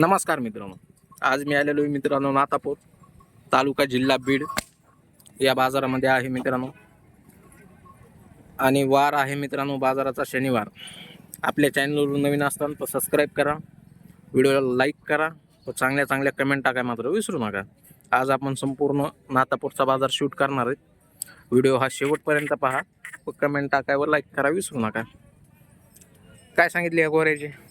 नमस्कार मित्रांनो. आज मी आलेलो आहे मित्रांनो नातापूर तालुका जिल्हा बीड. या बाजारामध्ये आहे मित्रांनो. आणि वार आहे मित्रांनो बाजाराचा शनिवार. आपल्या चॅनलवर नवीन असताना तर सबस्क्राईब करा. व्हिडिओला लाईक करा. व चांगल्या चांगल्या कमेंट टाकाय मात्र विसरू नका. आज आपण संपूर्ण नातापूरचा बाजार शूट करणार आहेत व्हिडिओ हा शेवटपर्यंत पहा. व कमेंट टाकाय व लाईक करा विसरू नका. काय सांगितले या गोऱ्याचे?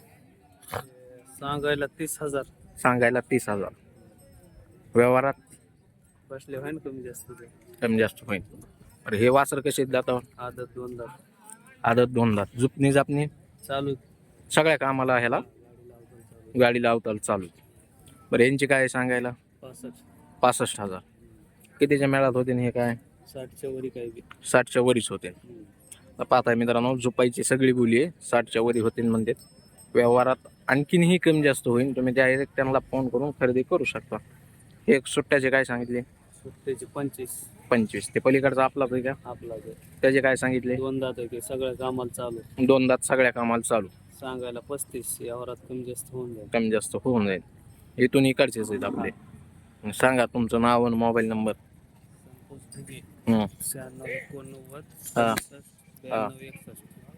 सांगायला तीस हजार. सांगायला तीस हजार. व्यवहारात बसले होय ना कमी जास्त ते. कमी जास्त होईल. अरे हे वासर कसे आहेत आदत दोन दात. आदत दोन दात. जुपणी जापणी? चालू. सगळ्या कामाला ह्याला? गाडी लावताल चालू. बरं यांची काय सांगायला? पासष्ट. पासष्ट हजार. कितीच्या मेळात होते हे काय? साठच्या वरी काही बी. साठच्या वरीच होते. आता पाहताय मित्रांनो झुपायची सगळी बोली आहे. साठच्या वरी होते म्हणते व्यवहारात आणखीनही कमी जास्त होईल. तुम्ही डायरेक्ट त्यांना फोन करून खरेदी करू शकता. हे एक सुट्ट्याचे काय सांगितले? सुट्ट्याचे पंचवीस. पंचवीस. ते पलीकडचा आपलाच आहे का आपला त्याचे काय सांगितले? दोन दात आहे सगळ्या कामाला चालू. दोन दात सगळ्या कामाला चालू. सांगायला पस्तीस यावरात कमी जास्त होऊन जाईल. कमी जास्त होऊन जाईल. इथून इकडचेच आहेत आपले. सांगा तुमचं नाव आणि मोबाईल नंबर.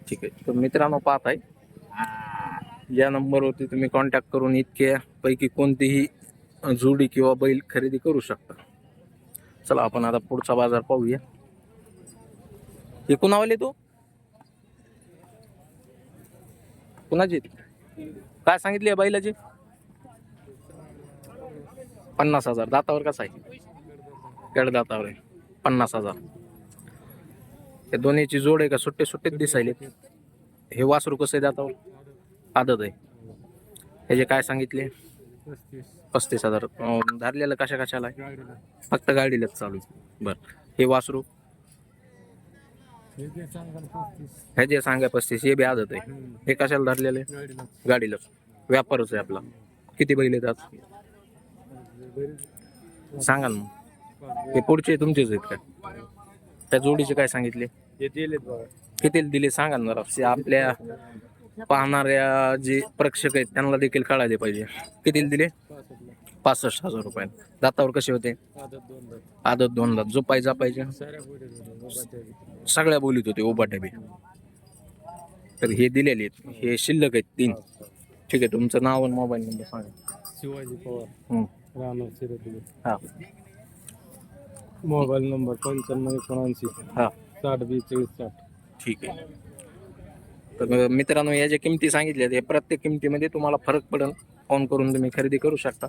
ठीक आहे. तर मित्रांनो पाहत आहे या नंबरवरती तुम्ही कॉन्टॅक्ट करून इतक्यापैकी कोणतीही जोडी किंवा बैल खरेदी करू शकता. चला आपण आता पुढचा बाजार पाहूया. हे कुणावाले तू? कुणाची? काय सांगितली बैलाची? पन्नास हजार. दातावर कसा आहे? कड दातावर आहे? पन्नास हजार. हे दोन्हीची जोड आहे का सुट्टे सुट्टेच दिसायले हे वासरू कसं आहे दातावर? आदत आहे. ह्याचे काय सांगितले? पस्तीस. हजार. धरलेलं कशा कशाला आहे? फक्त गाडीलाच चालू. बरं. हे वासरू? हे जे सांगा पस्तीस हे बी आदत आहे. हे कशाला धरलेलं आहे? गाडीला गाडीलाच. व्यापारच आहे आपला. किती बैल येतात? सांगा ना मग. हे पुढचे तुमचेच आहेत का? त्या जोडीचे काय सांगितले? किती दिले सांगा ना. आपल्या पाहणाऱ्या जे प्रेक्षक आहेत त्यांना देखील कळायला पाहिजे. किती दिले? पासष्ट हजार रुपये. दातावर कसे होते? आदत दोन दात. जो पाहिजे पाहिजे सगळ्या बोलीत होते उभाट्या बी. तर हे दिलेले आहेत. हे शिल्लक आहेत तीन. ठीक आहे तुमचं नाव आणि मोबाईल नंबर सांगा. शिवाजी पवार. हं. राहणार हा. मोबाईल नंबर पंच्याण्णव एकोणऐंशी. हा. साठ बेचाळीस साठ. ठीक आहे. तर मित्रांनो या ज्या किमती सांगितल्या हे प्रत्येक किमतीमध्ये तुम्हाला फरक पडेल. फोन करून तुम्ही खरेदी करू शकता.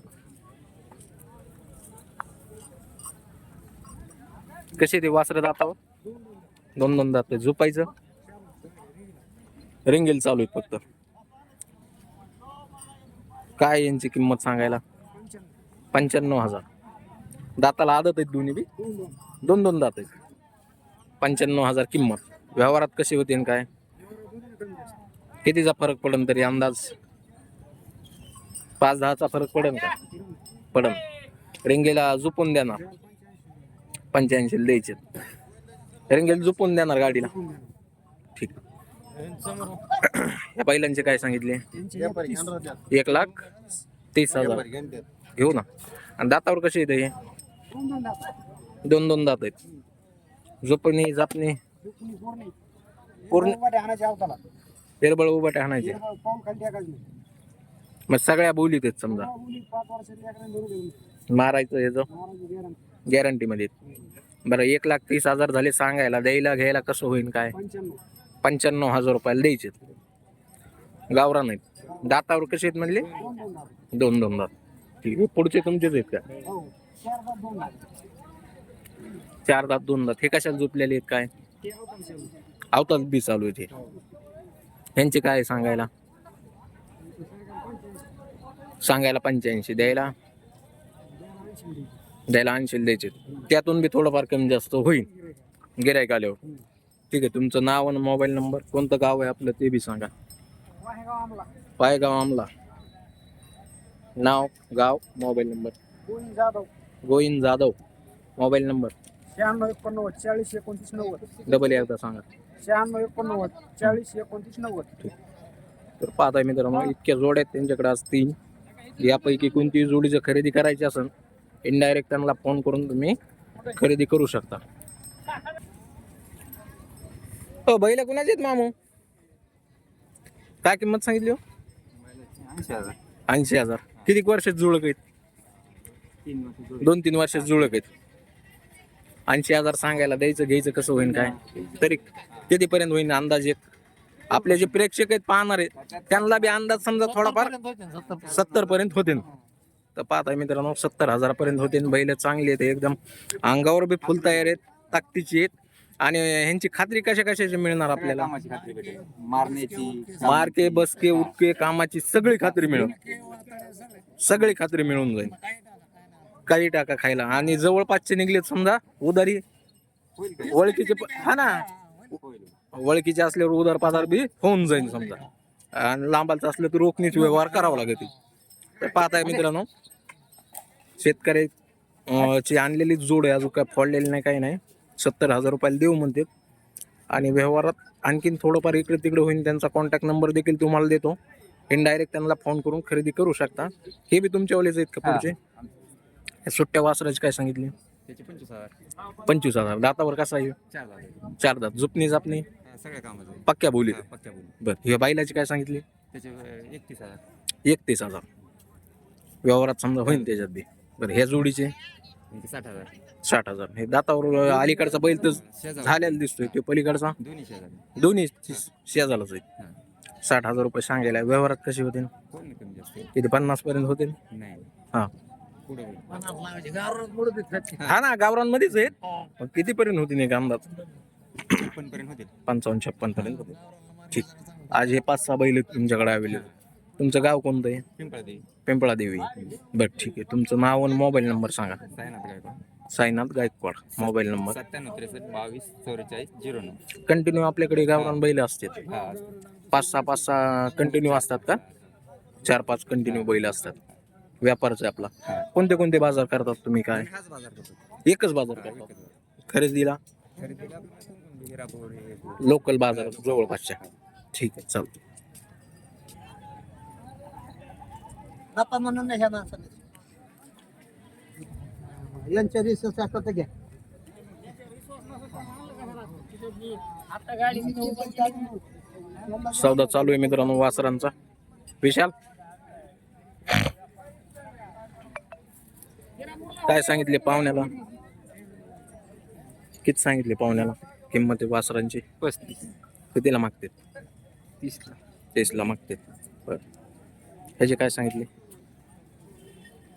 कसे ते वासरं दातावर? दोन दोन दात झोपायचं? रिंगेल चालू आहे फक्त. काय यांची किंमत सांगायला? पंच्याण्णव हजार. दाताला आदत आहेत दोन्ही बी? दोन दोन दात आहेत. पंच्याण्णव हजार किंमत. व्यवहारात कशी होती आणि काय? कितीचा फरक पडेल तरी अंदाज? पाच दहाचा फरक पडेल का? पडन रिंगेला झुपून देणार. पंच्याऐंशी द्यायचे. रिंगेला झुपून देणार गाडीला. ठीक. या बैलांचे काय सांगितले? एक लाख तीस हजार. घेऊ ना. आणि दातावर कसे येते हे? दोन दोन दात आहेत. झोपणी जापणी? पूर्ण उभा आणायचे मग सगळ्या बोलीत आहेत समजा. मारायचं ह्याचं गॅरंटी मध्ये. बरं एक लाख तीस हजार झाले सांगायला. द्यायला घ्यायला कसं होईल काय? पंच्याण्णव. हजार रुपयाला द्यायचे गावरा नाहीत दातावर कसे आहेत म्हणले? दोन दोन दात. ठीक आहे. पुढचे तुमचेच आहेत का? चार दात दोन दात. हे कशाला झोपलेले आहेत काय? अवताच बी चालू आहे ते. यांचे काय सांगायला? सांगायला पंच्याऐंशी द्यायला? द्यायला ऐंशी द्यायचे. त्यातून बी थोडंफार कमी जास्त होईल. गिरायक आल्यावर. ठीक आहे तुमचं नाव आणि मोबाईल नंबर कोणतं गाव आहे आपलं ते बी सांगा. पायगाव आमला. नाव गाव mobile number. Jadhav. Govind Jadhav. Mobile number. शहाण्णव एकोणनव्वद चाळीस एकोणतीस नव्वद. डबल एकदा सांगा. शहाण्णव एकोणनव्वद चाळीस एकोणतीस नव्वद. तर पाहताय मित्रांनो इतक्या जोड्या आहेत त्यांच्याकडे आज तीन. यापैकी कोणती जोडीचं खरेदी करायची असेल इनडायरेक्ट त्यांना फोन करून तुम्ही खरेदी करू शकता. हो बैल कुणाचे आहेत मामू? काय किंमत सांगितली हो? ऐंशी हजार. किती वर्षात जुळक आहेत? दोन तीन वर्षात जुळक आहेत. ऐंशी हजार सांगायला द्यायचं घ्यायचं कसं होईल काय? तरी कितीपर्यंत होईल अंदाज एक. आपले जे प्रेक्षक आहेत पाहणार आहेत त्यांना बी अंदाज समजा थोडाफार सत्तर पर्यंत होते तर पाहताय मित्रांनो सत्तर हजारापर्यंत होते बैल चांगली आहेत एकदम अंगावर बी फुल तयार आहेत ताकदीची आहेत. आणि ह्यांची खात्री कशा कशाची मिळणार आपल्याला? मारण्याची मार्के बसके उठके कामाची सगळी खात्री मिळून. सगळी खात्री मिळून जाईल. काही टाका खायला. आणि जवळपासचे निघलेत समजा उदारी? ओळखीचे हा ना. ओळखीचे असल्यावर उदार पादार बी होऊन जाईल समजा. आणि लांबालचं असलं तर रोखणीच व्यवहार करावा लागेल. तर पाहताय मित्रांनो शेतकरी ची आणलेली जोड आहे अजून काय फोडलेली नाही काही नाही. सत्तर हजार रुपयाला देऊ म्हणते. आणि व्यवहारात आणखीन थोडंफार इकडे तिकडे होईल त्यांचा कॉन्टॅक्ट नंबर देखील तुम्हाला देतो. इनडायरेक्ट त्यांना फोन करून खरेदी करू शकता. हे बी तुमच्यावालेच आहेत का पुढचे? सुट्ट्या वासराची काय सांगितली? त्याचे पंचवीस हजार. पंचवीस हजार. दातावर कसा आहे? चार हजार चार दात. जुपणी? जापणी सगळ्या कामाचं पक्क्या बोलीत. हा, पक्क्या बोलू बरं. हे बायलाची काय सांगितली? त्याचे एकतीस हजार. एकतीस हजार. व्यवहारात समजा होईल त्याच्यात बी. बरं ह्या जोडीचे? म्हणजे साठ हजार. साठ हजार. हे दातावर अलीकडचा बैल तर झालेला दिसतोय तो पलीकडचा. दोन्ही शेजार. दोन्ही शेजारलाच आहे. साठ हजार रुपये सांगायला. व्यवहारात कसे होते किती पन्नास पर्यंत होते नाही. हा. पुढे हा ना गावरांमध्येच आहेत. किती पर्यंत होती एक अंदाज? पर्यंत पंचावन्न छप्पन पर्यंत होते. ठीक. आज हे पाच सहा बैल तुमच्याकडे अवेलेबल तुमचं गाव कोणतं आहे? पिंपळा देवी पिंपळा देवी बरं ठीक आहे. तुमचं नाव आणि मोबाईल नंबर सांगा. सायनाथ गायकवाड. साईनाथ गायकवाड मोबाईल नंबर सत्त्याण्णव त्रेसष्ट बावीस चौवेचाळीस झिरो नऊ. कंटिन्यू आपल्याकडे गावरान बैल असतात. पाच सहा पाच सहा कंटिन्यू असतात का? चार पाच कंटिन्यू बैल असतात. व्यापारच आहे आपला. कोणते कोणते बाजार करतात तुम्ही काय? हाच बाजार करतो. एकच बाजार करतात. खरेदीला? खरेदीला हिरापूर हे ते. लोकल बाजार जवळपासच्या ठीक आहे चालतं बापा म्हणून नाही ह्या माणसाने. यांच्या असतात घ्या. सौदा चालू आहे मित्रांनो वासरांचा. विशाल? काय सांगितले पाहुण्याला? किती सांगितले पाहुण्याला? किंमत आहे वासरांची? पस्तीस. कितीला मागते तीसला. तीसला मागते बर. ह्याचे काय सांगितले?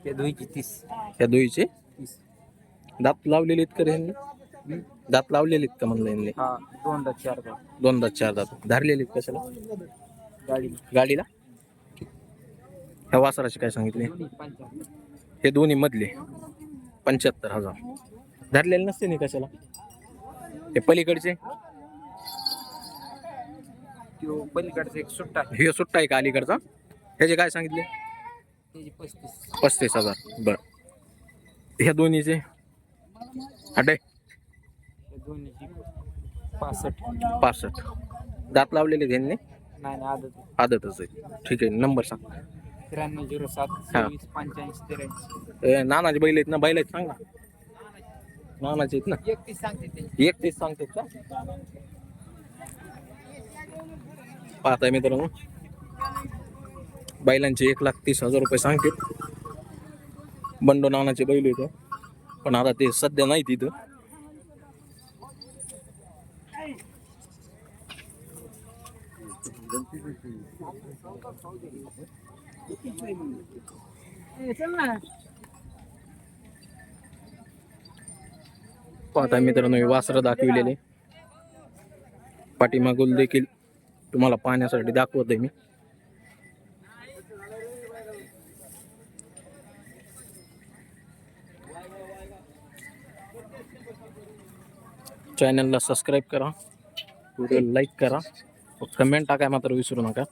ते दोनशे तीस. ह्या दोईचे तीस. दात लावलेले आहेत का रे ह्यांनी दात लावलेले आहेत का म्हणलं यांनी? हा दोनदा चारदा दोनदा चार दात. धरलेले आहेत कशाला? गाडी गाडीला? ह्या वासराचे काय सांगितले? हे दोन्ही मधले. पंच्याहत्तर हजार. धरलेले नसते नाही कशाला? हे पलीकडचे? पलीकडचा एक सुट्टा हे सुट्टा आहे का अलीकडचा? ह्याचे काय सांगितले? पस्तीस. पस्तीस हजार. बर. ह्या दोन्हीचे? अटे पासष्ट. पासष्ट. दात लावलेले त्यांनी नाही नाही आदत आदतच आहे. ठीक आहे नंबर सांग. त्र्याण्णव झिरो सात हा. पंच्याऐंशी त्र्याऐंशी. ए, नानाचे बैल आहेत ना बैल आहेत सांग ना. नानाचे आहेत ना. एकतीस सांगते ते. एक तेच सांगते का? पाहताय मित्रांनो. बैलांचे एक लाख तीस हजार रुपये सांगते. बंडो नानाचे बैल येतो पण आता ते सध्या नाही तिथं पाहता मित्रांनो वासर वासरं दाखविलेले. पाठीमागून देखील तुम्हाला पाहण्यासाठी दाखवत आहे मी चॅनलला सबस्क्राईब करा. व्हिडिओ लाईक करा. कमेंट टाकाय मात्र विसरू नका.